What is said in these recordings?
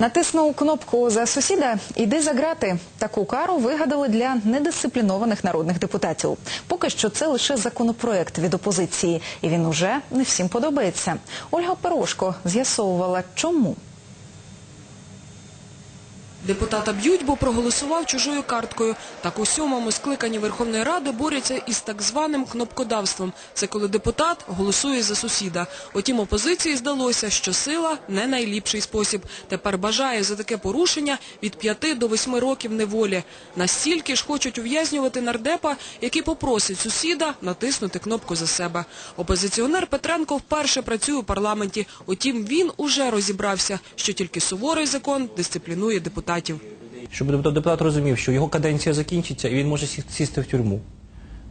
Натиснув кнопку за сусіда, іди за грати. Таку кару вигадали для недисциплінованих народних депутатів. Поки що це лише законопроект від опозиції, і він уже не всім подобається. Ольга Перошко з'ясовувала, чому. Депутата б'ють, бо проголосував чужою карткою. Так у сьомому скликанні Верховної Ради борються із так званим кнопкодавством. Це коли депутат голосує за сусіда. Утім, опозиції здалося, що сила не найліпший спосіб. Тепер бажає за таке порушення від 5 до 8 років неволі. Настільки ж хочуть ув'язнювати нардепа, який попросить сусіда натиснути кнопку за себе. Опозиціонер Петренко вперше працює у парламенті. Утім, він уже розібрався, що тільки суворий закон дисциплінує депутатів. Щоб депутат, розумів, що його каденція закінчиться і він може сісти в тюрму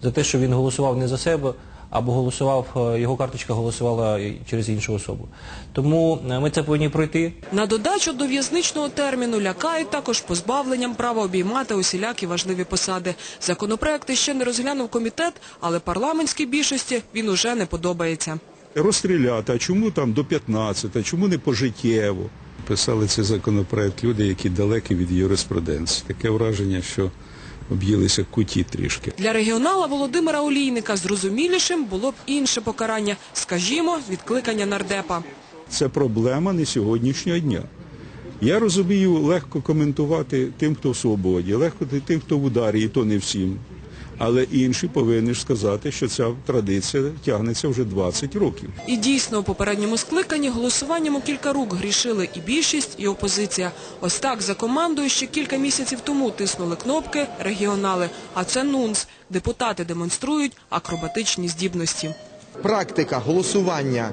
за те, що він голосував не за себе, або голосував, е, його карточка голосувала через іншу особу. Тому е, ми це повинні пройти. На додачу до в'язничного терміну лякають також позбавленням права обіймати усілякі важливі посади. Законопроекти ще не розглянув комітет, але парламентській більшості він уже не подобається. розстріляти, а чому там до 15, а чому не пожиттєво? Писали цей законопроект люди, які далекі від юриспруденції. Таке враження, що об'їлися куті трішки. Для регіонала Володимира Олійника зрозумілішим було б інше покарання, скажімо, відкликання нардепа. Це проблема не сьогоднішнього дня. Я розумію, легко коментувати тим, хто в свободі, легко тим, хто в ударі, і то не всім. Але інші повинні ж сказати, що ця традиція тягнеться вже 20 років. І дійсно, у попередньому скликанні голосуванням у кілька рук грішили і більшість, і опозиція. Ось так за командою ще кілька місяців тому тиснули кнопки регіонали. А це нунс. Депутати демонструють акробатичні здібності. практика голосування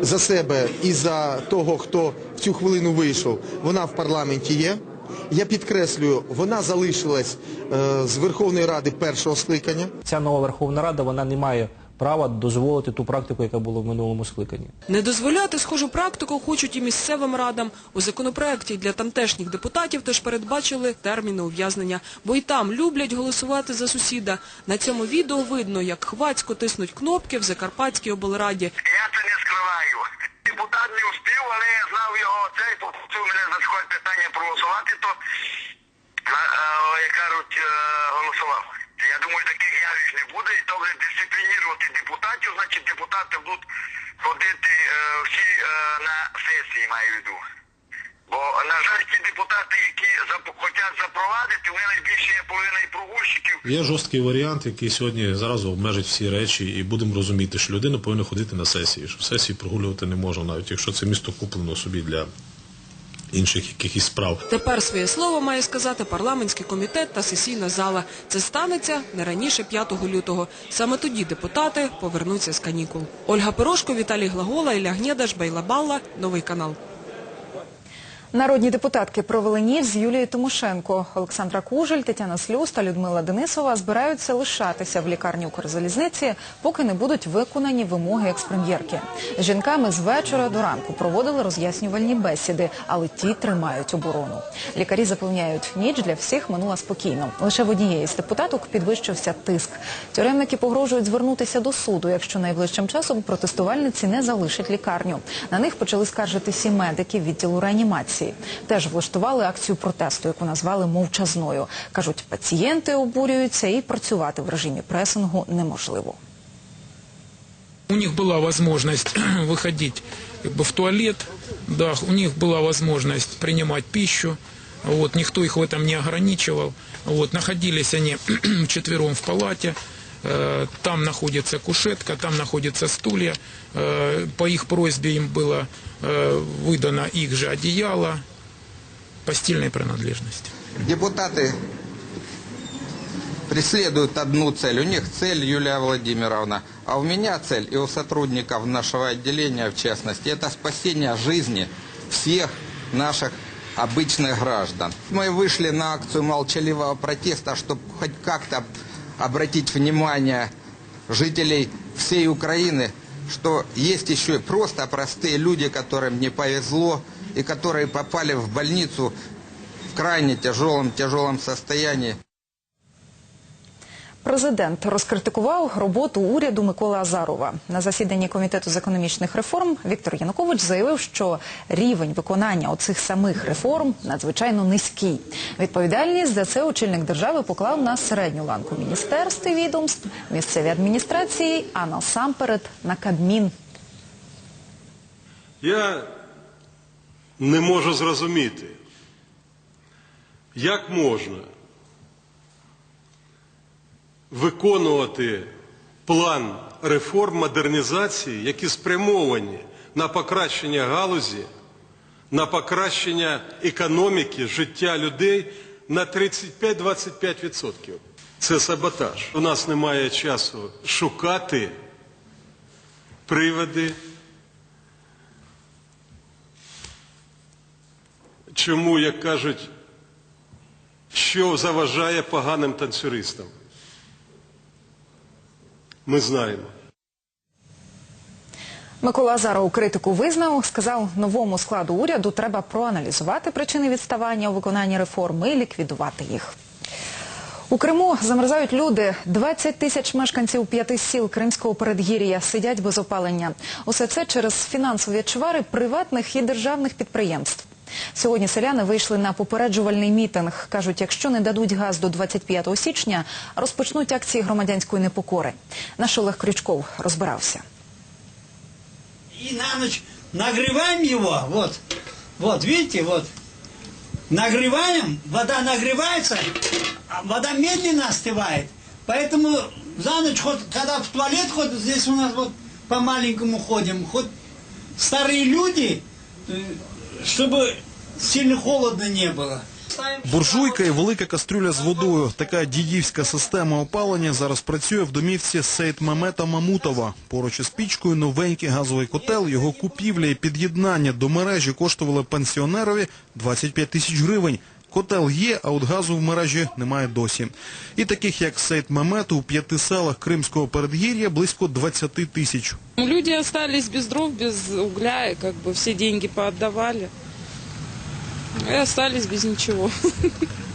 за себе і за того, хто в цю хвилину вийшов, вона в парламенті є. Я підкреслюю, вона залишилась е, з Верховної Ради першого скликання. Ця нова Верховна Рада вона не має права дозволити ту практику, яка була в минулому скликанні. Не дозволяти схожу практику хочуть і місцевим радам. У законопроекті для тамтешніх депутатів теж передбачили терміни ув'язнення, бо й там люблять голосувати за сусіда. На цьому відео видно, як хвацько тиснуть кнопки в Закарпатській облраді. Я це не скриваю. Депутат не успів, але я знав його цей, попросив мене за надходить питання проголосувати, то на- е, як кажуть, е, голосував. Я думаю, таких явищ не буде, і то буде дисциплінувати депутатів, значить депутати будуть ходити е, всі е, на сесії, маю в виду. Бо, на жаль, ті депутати, які зап- хочуть запровадити, вони найбільше є половина і прогульщиків. Є жорсткий варіант, який сьогодні зразу обмежить всі речі, і будемо розуміти, що людина повинна ходити на сесії, що сесії прогулювати не можна, навіть якщо це місто куплено собі для інших якихось справ. Тепер своє слово має сказати парламентський комітет та сесійна зала. Це станеться не раніше 5 лютого. Саме тоді депутати повернуться з канікул. Ольга Пирожко, Віталій Глагола, Ілля Гнєдаш, Бейла Балла. Новий канал. Народні депутатки провели ніч з Юлією Тимошенко. Олександра Кужель, Тетяна Слюс та Людмила Денисова збираються лишатися в лікарні Укрзалізниці, поки не будуть виконані вимоги експрем'єрки. Жінками з вечора до ранку проводили роз'яснювальні бесіди, але ті тримають оборону. Лікарі запевняють, ніч для всіх минула спокійно. Лише в однієї з депутаток підвищився тиск. Тюремники погрожують звернутися до суду, якщо найближчим часом протестувальниці не залишать лікарню. На них почали скаржитися медики відділу реанімації. Теж влаштували акцію протесту, яку назвали мовчазною. Кажуть, пацієнти обурюються і працювати в режимі пресингу неможливо. У них была возможность выходить как бы, в туалет, да, у них была возможность принимать пищу, вот, никто их в этом не ограничивал. Вот, находились они четвером в палате, э, там находится кушетка, там находятся стулья. Э, по их просьбе им было э, выдано их же одеяло, постельные принадлежности. Депутаты преследуют одну цель. У них цель Юлия Владимировна, а у меня цель и у сотрудников нашего отделения, в частности, это спасение жизни всех наших обычных граждан. Мы вышли на акцию молчаливого протеста, чтобы хоть как-то обратить внимание жителей всей Украины, что есть еще просто простые люди, которым не повезло и которые попали в больницу в крайне тяжелом, тяжелом состоянии. Президент розкритикував роботу уряду Миколи Азарова. На засіданні Комітету з економічних реформ Віктор Янукович заявив, що рівень виконання оцих самих реформ надзвичайно низький. Відповідальність за це очільник держави поклав на середню ланку міністерств і відомств, місцеві адміністрації, а насамперед на Кабмін. Я не можу зрозуміти, як можна виконувати план реформ модернізації, які спрямовані на покращення галузі, на покращення економіки, життя людей на 35-25%. Це саботаж. У нас немає часу шукати приводи чому, як кажуть, що заважає поганим танцюристам. Ми знаємо. Микола Азаров критику визнав, сказав, новому складу уряду треба проаналізувати причини відставання у виконанні реформи і ліквідувати їх. У Криму замерзають люди. 20 тисяч мешканців п'яти сіл Кримського передгір'я сидять без опалення. Усе це через фінансові чвари приватних і державних підприємств. Сьогодні селяни вийшли на попереджувальний мітинг. Кажуть, якщо не дадуть газ до 25 січня, розпочнуть акції громадянської непокори. Наш Олег Крючков розбирався. И на ночь нагреваем его, вот, вот, видите, вот, нагреваем, вода нагревается, а вода медленно остывает, поэтому за ночь, хоть, когда в туалет ходят, здесь у нас вот по маленькому ходим, хоть старые люди, э, чтобы сильно холодно не было. Буржуйка і велика кастрюля з водою. Така діївська система опалення зараз працює в домівці Сейт Мемета Мамутова. Поруч із пічкою новенький газовий котел. Його купівля і під'єднання до мережі коштували пенсіонерові 25 тисяч гривень. Котел є, а от газу в мережі немає досі. І таких, як Сейт Мемет, у п'яти селах Кримського передгір'я близько 20 тисяч. Люди залишились без дров, без угля, і как всі гроші поотдавали. И остались без ничего.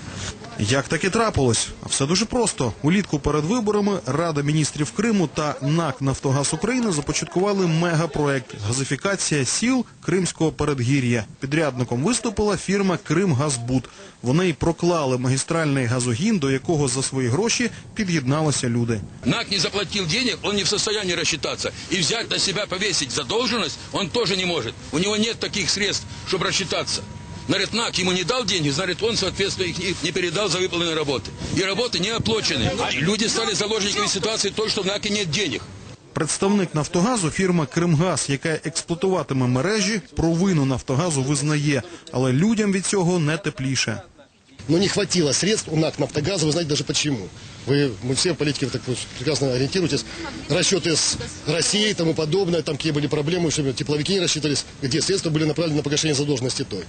Як таке трапилось? Все дуже просто. Улітку перед виборами Рада міністрів Криму та НАК «Нафтогаз України» започаткували мегапроект «Газифікація сіл Кримського передгір'я». Підрядником виступила фірма «Кримгазбуд». Вони й проклали магістральний газогін, до якого за свої гроші під'єдналися люди. НАК не заплатил денег, он не в состоянии рассчитаться. И взять на себя, повесить задолженность он тоже не может. У него нет таких средств, чтобы рассчитаться. Говорит, НАК ему не дал деньги, значит, он, соответственно, их не- не передал за выполненные работы. И работы не оплачены. Люди стали заложниками ситуации той, что в НАКе нет денег. Представник «Нафтогазу» фірма «Кримгаз», яка експлуатуватиме мережі, провину «Нафтогазу» визнає, але людям від цього не тепліше. Но не хватило средств у НАК «Нафтогаза», вы знаете даже почему. Вы, мы все политики вы так вот прекрасно ориентируетесь. Расчеты с Россией и тому подобное, там какие были проблемы, чтобы тепловики не рассчитывались, где средства были направлены на погашение задолженности той.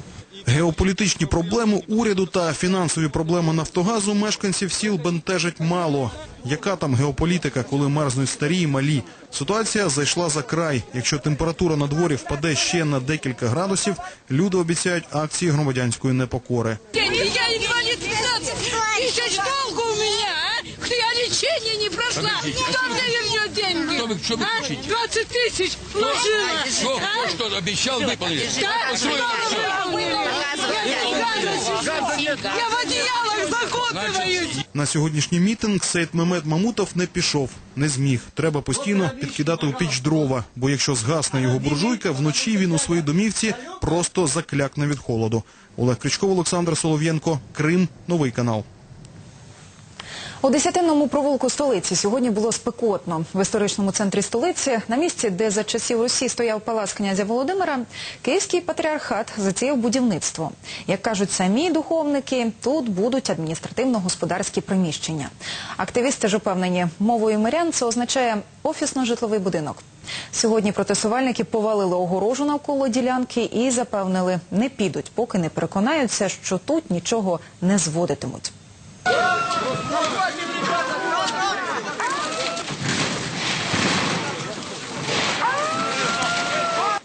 Геополітичні проблеми уряду та фінансові проблеми «Нафтогазу» мешканців сіл бентежать мало. Яка там геополітика, коли мерзнуть старі і малі? Ситуація зайшла за край. Якщо температура на дворі впаде ще на декілька градусів, люди обіцяють акції громадянської непокори. Я инвалид 15 тысяч я лечение не прошла. Кто мне вернет деньги? Что вы- что вы А? кричите? 20 тысяч вложила. Кто, кто что обещал, выполнили. Да, Устроили что всё. вы выполнили? Я Я в одеялах закутываюсь. На сьогоднішній мітинг Сейт Мемет Мамутов не пішов, не зміг. Треба постійно підкидати у піч дрова, бо якщо згасне його буржуйка, вночі він у своїй домівці просто заклякне від холоду. Олег Крючков, Олександр Солов'єнко, Крим, новий канал. У десятинному провулку столиці сьогодні було спекотно. В історичному центрі столиці, на місці, де за часів Русі стояв палац князя Володимира, київський патріархат затіяв будівництво. Як кажуть самі духовники, тут будуть адміністративно-господарські приміщення. Активісти ж упевнені, мовою мирян це означає офісно-житловий будинок. Сьогодні протестувальники повалили огорожу навколо ділянки і запевнили, не підуть, поки не переконаються, що тут нічого не зводитимуть. すごい!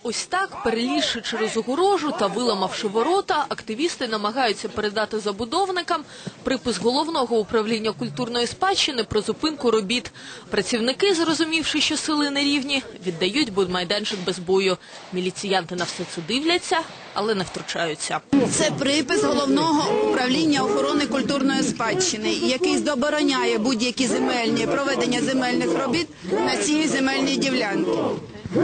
Ось так, перелізши через огорожу та виламавши ворота, активісти намагаються передати забудовникам припис головного управління культурної спадщини про зупинку робіт. Працівники, зрозумівши, що сили нерівні, віддають будмайданчик без бою. Міліціянти на все це дивляться, але не втручаються. Це припис головного управління охорони культурної спадщини, який забороняє будь-які земельні проведення земельних робіт на цій земельній ділянці.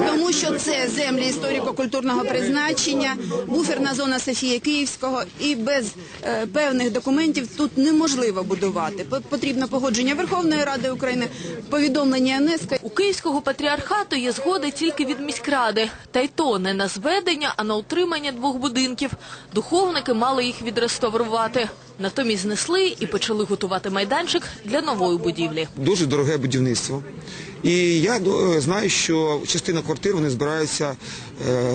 Тому що це землі історико-культурного призначення, буферна зона Софія Київського, і без е, певних документів тут неможливо будувати. По- Потрібно погодження Верховної Ради України, повідомлення ЮНЕСКО. У Київського патріархату є згода тільки від міськради. Та й то не на зведення, а на утримання двох будинків. Духовники мали їх відреставрувати. Натомість знесли і почали готувати майданчик для нової будівлі. дуже дороге будівництво. І я е, знаю, що частина квартир вони збираються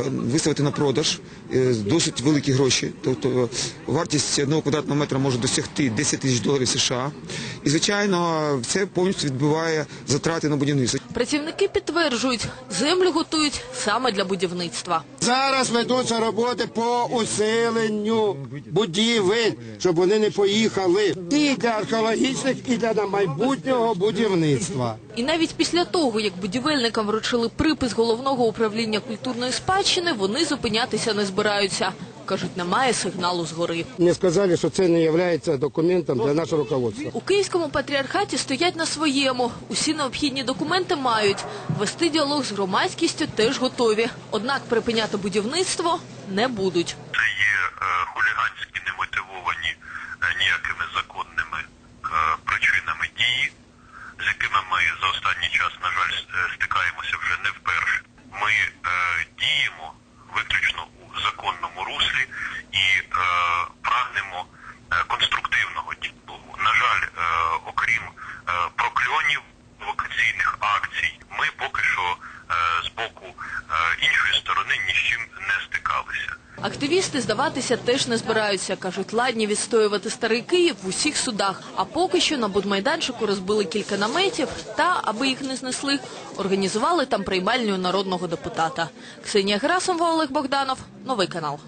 виставити на продаж е, досить великі гроші. Тобто вартість одного квадратного метра може досягти 10 тисяч доларів США. І, звичайно, це повністю відбиває затрати на будівництво. Працівники підтверджують, землю готують саме для будівництва. Зараз ведуться роботи по усиленню будівель, щоб вони не поїхали і для археологічних, і для майбутнього будівництва. І навіть після того, як будівельникам вручили припис головного управління культурної спадщини, вони зупинятися не збираються. Кажуть, немає сигналу згори. Мені сказали, що це не є документом для нашого руководства. У Київському патріархаті стоять на своєму. Усі необхідні документи мають. Вести діалог з громадськістю теж готові. Однак припиняти будівництво не будуть. Це є е, хуліганські немотивовані е, ніякими законними е, причинами дії, з якими ми за останній час, на жаль, стикаємося вже не вперше. Ми е, діємо виключно у законному руслі і е, прагнемо е, конструктивного діалогу. На жаль, е, окрім е, прокльонів провокаційних акцій, ми поки що е, з боку е, іншої сторони ні з чим не стикалися. Активісти здаватися теж не збираються. Кажуть, ладні відстоювати старий Київ в усіх судах. А поки що на будмайданчику розбили кілька наметів та, аби їх не знесли, організували там приймальню народного депутата. Ксенія Герасимова, Олег Богданов. Новий канал.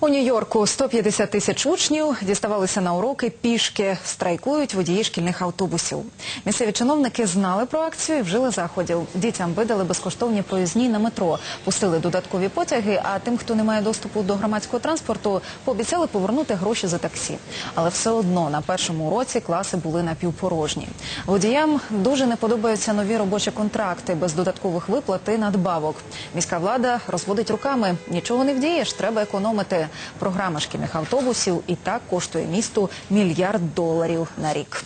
У Нью-Йорку 150 тисяч учнів діставалися на уроки пішки, страйкують водії шкільних автобусів. Місцеві чиновники знали про акцію і вжили заходів. Дітям видали безкоштовні проїзні на метро, пустили додаткові потяги, а тим, хто не має доступу до громадського транспорту, пообіцяли повернути гроші за таксі. Але все одно на першому уроці класи були напівпорожні. Водіям дуже не подобаються нові робочі контракти без додаткових виплат і надбавок. Міська влада розводить руками. Нічого не вдієш, треба економити. Програма шкільних автобусів і так коштує місту мільярд доларів на рік.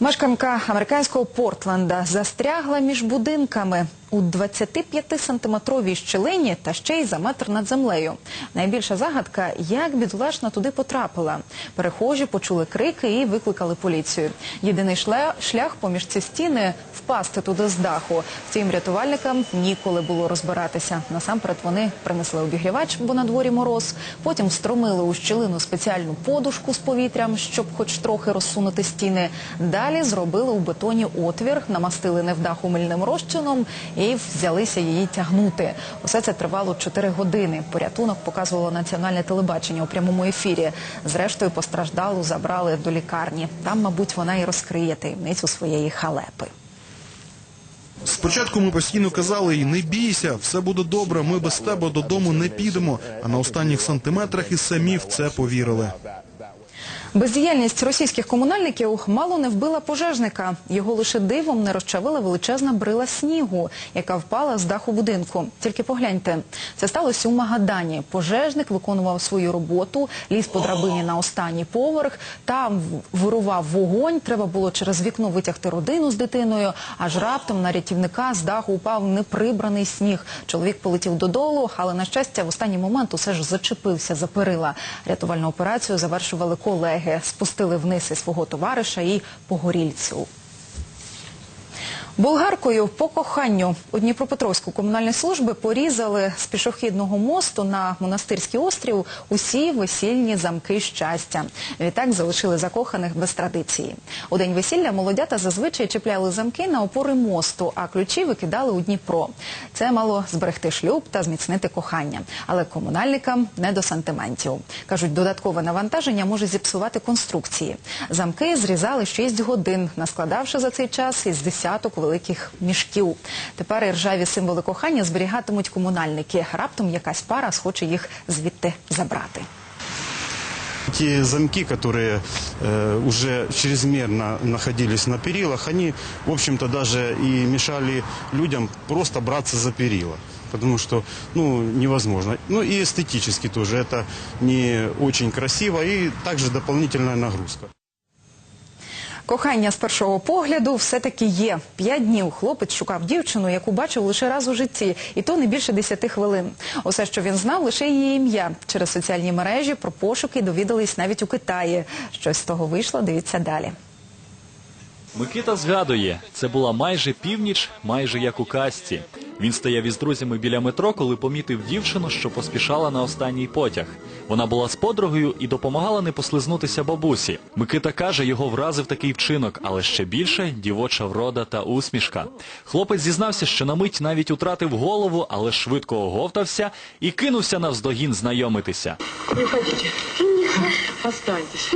Мешканка американського Портленда застрягла між будинками у 25-сантиметровій щілині та ще й за метр над землею. Найбільша загадка, як бідолашна туди потрапила. Перехожі почули крики і викликали поліцію. Єдиний шлях поміж ці стіни – впасти туди з даху. Втім, рятувальникам ніколи було розбиратися. Насамперед вони принесли обігрівач, бо на дворі мороз. Потім встромили у щілину спеціальну подушку з повітрям, щоб хоч трохи розсунути стіни. Далі зробили у бетоні отвір, намастили невдаху мильним розчином і взялися її тягнути. Усе це тривало 4 години. Порятунок показувало національне телебачення у прямому ефірі. Зрештою, постраждалу забрали до лікарні. Там, мабуть, вона і розкриє таємницю своєї халепи. Спочатку ми постійно казали їй, не бійся, все буде добре, ми без тебе додому не підемо. А на останніх сантиметрах і самі в це повірили. Бездіяльність російських комунальників мало не вбила пожежника. Його лише дивом не розчавила величезна брила снігу, яка впала з даху будинку. Тільки погляньте, це сталося у Магадані. Пожежник виконував свою роботу, ліз по драбині на останній поверх, там вирував вогонь. Треба було через вікно витягти родину з дитиною. Аж раптом на рятівника з даху упав неприбраний сніг. Чоловік полетів додолу, але на щастя, в останній момент усе ж зачепився за перила. Рятувальну операцію завершували колеги, спустили вниз і свого товариша і погорільцю. Болгаркою по коханню у Дніпропетровську комунальні служби порізали з пішохідного мосту на монастирський острів усі весільні замки щастя. Відтак залишили закоханих без традиції. У день весілля молодята зазвичай чіпляли замки на опори мосту, а ключі викидали у Дніпро. Це мало зберегти шлюб та зміцнити кохання. Але комунальникам не до сантиментів. Кажуть, додаткове навантаження може зіпсувати конструкції. Замки зрізали 6 годин, наскладавши за цей час із десяток великих мішків. Тепер і ржаві символи кохання зберігатимуть комунальники. Раптом якась пара схоче їх звідти забрати. Те замки, которые э, уже чрезмерно находились на перилах, они, в общем-то, даже и мешали людям просто браться за перила. Потому что, ну, невозможно. Ну и эстетически тоже это не очень красиво и также дополнительная нагрузка. Кохання з першого погляду все-таки є. П'ять днів хлопець шукав дівчину, яку бачив лише раз у житті, і то не більше десяти хвилин. Усе, що він знав, лише її ім'я. Через соціальні мережі про пошуки довідались навіть у Китаї. Щось з того вийшло, дивіться далі. Микита згадує, це була майже північ, майже як у казці. Він стояв із друзями біля метро, коли помітив дівчину, що поспішала на останній потяг. Вона була з подругою і допомагала не послизнутися бабусі. Микита каже, його вразив такий вчинок, але ще більше дівоча врода та усмішка. Хлопець зізнався, що на мить навіть утратив голову, але швидко оговтався і кинувся навздогін знайомитися. Не ходите. Останьтесь.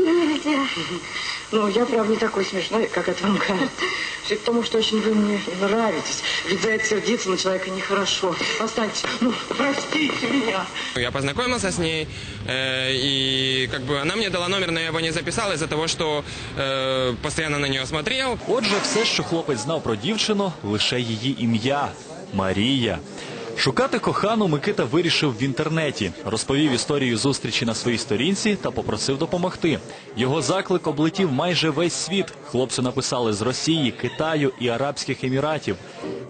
Ну, я, правда, не такой смешной, как это вам кажется. Все потому, что очень вы мне нравитесь. Ведь за это сердиться на человека нехорошо. Останьтесь. Ну, простите меня. Я познакомился с ней, э, и как бы она мне дала номер, но я его не записал из-за того, что э, постоянно на нее смотрел. Отже, все, що хлопець знав про дівчину, лише її ім'я Марія. Шукати кохану Микита вирішив в інтернеті, розповів історію зустрічі на своїй сторінці та попросив допомогти. Його заклик облетів майже весь світ. Хлопцю написали з Росії, Китаю і Арабських Еміратів.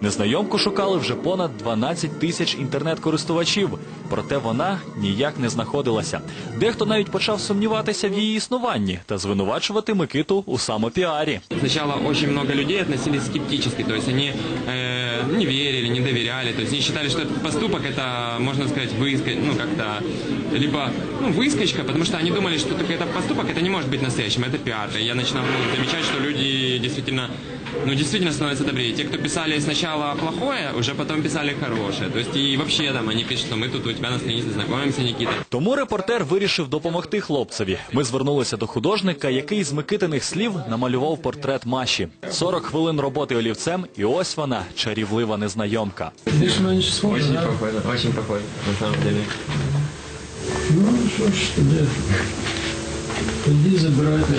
Незнайомку шукали вже понад 12 тисяч інтернет-користувачів, проте вона ніяк не знаходилася. Дехто навіть почав сумніватися в її існуванні та звинувачувати Микиту у самопіарі. Сначала очень много людей относились скептически, то есть они э, не верили, не доверяли, то есть они считали, что этот поступок это, можно сказать, выска... ну как-то, либо ну, выскочка, потому что они думали, что только этот поступок это не может быть настоящим, это пиар. И я начинал ну, замечать, что люди действительно, ну действительно становятся добрее. Те, кто писали сначала плохое, уже потом писали хорошее. То есть и вообще там они пишут, что мы тут у тебя на странице знакомимся, Никита. Тому репортер вирішив допомогти хлопцеві. Ми звернулися до художника, який з Микитиних слів намалював портрет Маші. 40 хвилин роботи олівцем, і ось вона, чарівлива незнайомка. Очень похоже, очень похоже, на самом деле. Ну, що ж тоді? Тоді забирайте.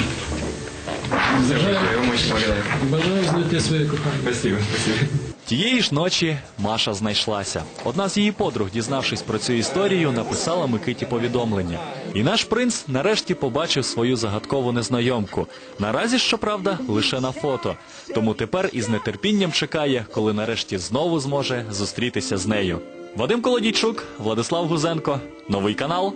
Я вам очень благодарен. Бажаю знайти своє кохання. Спасибо, спасибо. Тієї ж ночі Маша знайшлася. Одна з її подруг, дізнавшись про цю історію, написала Микиті повідомлення. І наш принц нарешті побачив свою загадкову незнайомку. Наразі, щоправда, лише на фото. Тому тепер із нетерпінням чекає, коли нарешті знову зможе зустрітися з нею. Вадим Колодійчук, Владислав Гузенко, новий канал.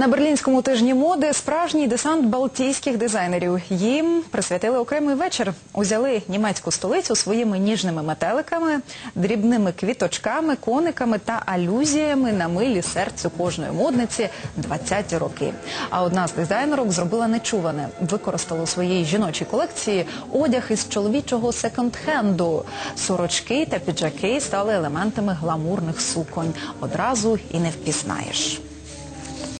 На берлінському тижні моди справжній десант балтійських дизайнерів. Їм присвятили окремий вечір. Узяли німецьку столицю своїми ніжними метеликами, дрібними квіточками, кониками та алюзіями на милі серцю кожної модниці 20-ті роки. А одна з дизайнерок зробила нечуване. Використала у своїй жіночій колекції одяг із чоловічого секонд-хенду. Сорочки та піджаки стали елементами гламурних суконь. Одразу і не впізнаєш.